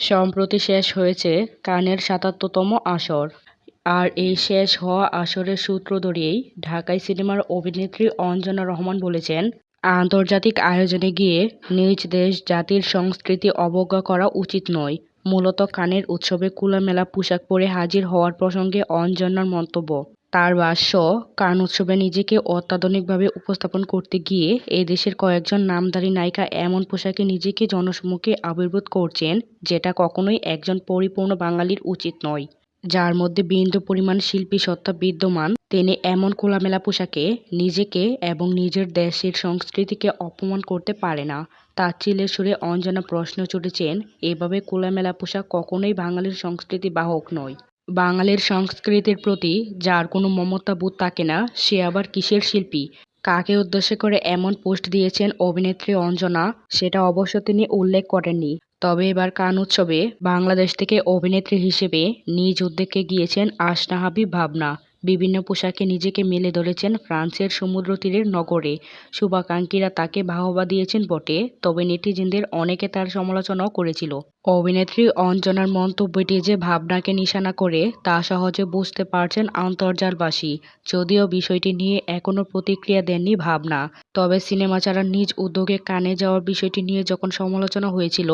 সম্প্রতি শেষ হয়েছে কানের সাতাত্তরতম আসর। আর এই শেষ হওয়া আসরের সূত্র ধরেই ঢাকাই সিনেমার অভিনেত্রী অঞ্জনা রহমান বলেছেন, আন্তর্জাতিক আয়োজনে গিয়ে নিজ দেশ জাতির সংস্কৃতি অবজ্ঞা করা উচিত নয়। মূলত কানের উৎসবে খোলামেলা পোশাক পরে হাজির হওয়ার প্রসঙ্গে অঞ্জনার মন্তব্য। তার ভাষ্য কান উৎসবে নিজেকে অত্যাধুনিকভাবে উপস্থাপন করতে গিয়ে এ দেশের কয়েকজন নামধারী নায়িকা এমন পোশাকে নিজেকে জনসম্মুখে আবির্ভূত করছেন যেটা কখনোই একজন পরিপূর্ণ বাঙালির উচিত নয়। যার মধ্যে বিন্দু পরিমাণ শিল্পী সত্তা বিদ্যমান, তিনি এমন খোলামেলা পোশাকে নিজেকে এবং নিজের দেশের সংস্কৃতিকে অপমান করতে পারে না। তাচ্ছিল্যের সুরে অঞ্জনা প্রশ্ন ছুটেছেন, এভাবে খোলামেলা পোশাক কখনোই বাঙালির সংস্কৃতি বাহক নয়। বাঙালির সংস্কৃতির প্রতি যার কোনো মমতা বোধ থাকে না, সে আবার কিসের শিল্পী? কাকে উদ্দেশ্য করে এমন পোস্ট দিয়েছেন অভিনেত্রী অঞ্জনা, সেটা অবশ্য তিনি উল্লেখ করেননি। তবে এবার কান উৎসবে বাংলাদেশ থেকে অভিনেত্রী হিসেবে নিজ উদ্যোগে গিয়েছেন আশনাহাবি ভাবনা। বিভিন্ন পোশাকে নিজেকে মেলে ধরেছেন ফ্রান্সের সমুদ্র তীরের নগরে। শুভাকাঙ্ক্ষীরা তাকে বাহবা দিয়েছেন বটে, তবে নেটিজেনদের অনেকে তার সমালোচনাও করেছিল। অভিনেত্রী অঞ্জনার মন্তব্যটি যে ভাবনাকে নিশানা করে, তা সহজে বুঝতে পারছেন আন্তর্জালবাসী, যদিও বিষয়টি নিয়ে এখনও প্রতিক্রিয়া দেননি ভাবনা। তবে সিনেমা ছাড়া নিজ উদ্যোগে কানে যাওয়ার বিষয়টি নিয়ে যখন সমালোচনা হয়েছিল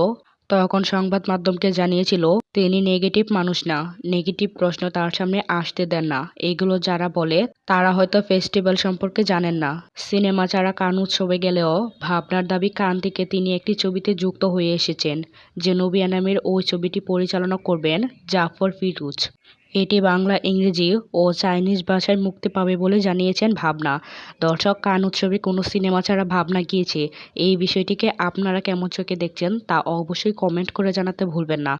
তখন সংবাদ মাধ্যমকে জানিয়েছিল, তিনি নেগেটিভ মানুষ না। নেগেটিভ প্রশ্ন তার সামনে আসতে দেন না। এগুলো যারা বলে, তারা হয়তো ফেস্টিভ্যাল সম্পর্কে জানেন না। সিনেমা ছাড়া কান উৎসবে গেলেও ভাবনার দাবি কান থেকে তিনি একটি ছবিতে যুক্ত হয়ে এসেছেন, যে নবিয়া নামের ওই ছবিটি পরিচালনা করবেন জাফর ফিরুজ এটি বাংলা, ইংরেজি ও চাইনিজ ভাষায় মুক্তি পাবে বলে জানিয়েছেন ভাবনা। দর্শক, কান উৎসবে কোনো সিনেমা ছাড়া ভাবনা গিয়েছে। এই বিষয়টিকে আপনারা কেমন চোখে দেখছেন তা অবশ্যই কমেন্ট করে জানাতে ভুলবেন না।